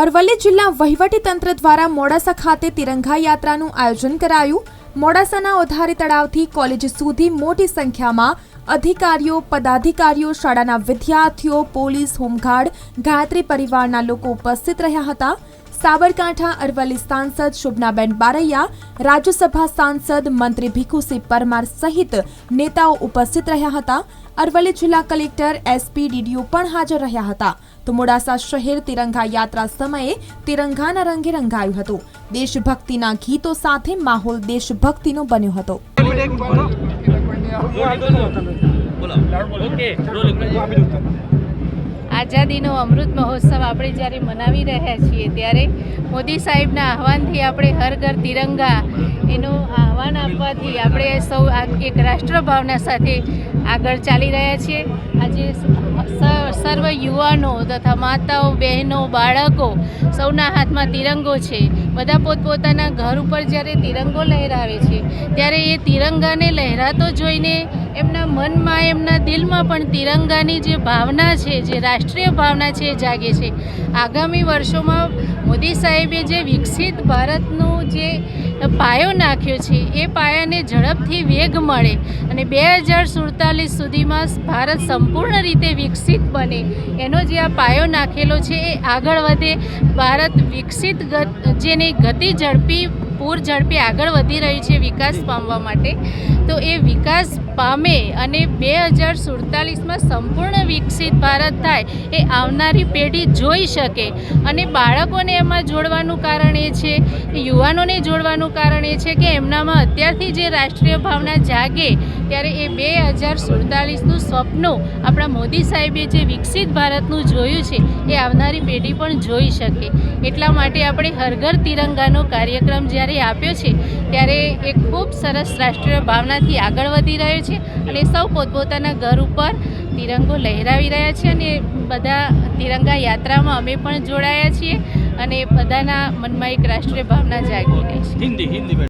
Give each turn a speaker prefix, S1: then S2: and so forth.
S1: અરવલ્લી જિલ્લા વહીવટીતંત્ર દ્વારા મોડાસા ખાતે તિરંગા યાત્રાનું આયોજન કરાયું. મોડાસાના ઓધારી તળાવથી કોલેજ સુધી મોટી સંખ્યામાં અધિકારીઓ, પદાધિકારીઓ, શાળાના વિદ્યાર્થીઓ, પોલીસ, હોમગાર્ડ, ગાયત્રી પરિવારના લોકો ઉપસ્થિત રહ્યા હતા. સાબરકાંઠા અરવલ્લી સાંસદ શુભનાબેન બારૈયા રાજ્યસભા સાંસદ મંત્રી ભીખુસિંહ પરમાર સહિત નેતાઓ ઉપસ્થિત રહ્યા હતા. અરવલ્લી જિલ્લા કલેક્ટર એસપી ડીડીઓ પણ હાજર રહ્યા હતા. તો મોડાસા શહેર તિરંગા યાત્રા સમયે તિરંગાના રંગે રંગાયું હતું. દેશભક્તિના ગીતો સાથે માહોલ દેશભક્તિનો બન્યો હતો.
S2: આઝાદીનો અમૃત મહોત્સવ આપણે જ્યારે મનાવી રહ્યા છીએ, ત્યારે મોદી સાહેબના આહવાનથી આપણે હર ઘર તિરંગા એનું આહવાન આપવાથી આપણે સૌ એક રાષ્ટ્રભાવના સાથે આગળ ચાલી રહ્યા છીએ. આજે સર્વ યુવાનો તથા માતાઓ, બહેનો, બાળકો સૌના હાથમાં તિરંગો છે. બધા પોતપોતાના ઘર ઉપર જ્યારે તિરંગો લહેરાવે છે ત્યારે એ તિરંગાને લહેરાતો જોઈને એમના મનમાં, એમના દિલમાં પણ તિરંગાની જે ભાવના છે, જે રાષ્ટ્રીય ભાવના છે એ જાગે છે. આગામી વર્ષોમાં મોદી સાહેબે જે વિકસિત ભારતનું જે પાયો નાખ્યો છે, એ પાયાને ઝડપથી વેગ મળે અને બે હજાર સુડતાલીસ સુધીમાં ભારત સંપૂર્ણ રીતે વિકસિત બને. એનો જે આ પાયો નાખેલો છે, એ આગળ વધે. ભારત વિકસિત ગત, જેની ગતિ ઝડપી પૂર ઝડપી આગળ વધી રહી છે વિકાસ પામવા માટે. તો એ વિકાસ પામે અને બે હજાર સુડતાલીસમાં સંપૂર્ણ વિકસિત ભારત થાય એ આવનારી પેઢી જોઈ શકે. અને બાળકોને એમાં જોડવાનું કારણ એ છે, યુવાનોને જોડવાનું કારણ એ છે કે એમનામાં અત્યારથી જે રાષ્ટ્રીય ભાવના જાગે ત્યારે એ બે હજાર સુડતાલીસનું સ્વપ્ન આપણા મોદી સાહેબે જે વિકસિત ભારતનું જોયું છે એ આવનારી પેઢી પણ જોઈ શકે. એટલા માટે આપણે હરઘર તિરંગાનો કાર્યક્રમ જ્યારે આપ્યો છે, ત્યારે એ ખૂબ સરસ રાષ્ટ્રીય ભાવનાથી આગળ વધી રહ્યો છે અને સૌ પોતપોતાના ઘર ઉપર તિરંગો લહેરાવી રહ્યા છે અને બધા તિરંગા યાત્રામાં અમે પણ જોડાયા છીએ અને બધાના મનમાં એક રાષ્ટ્રીય ભાવના જાગી રહી છે.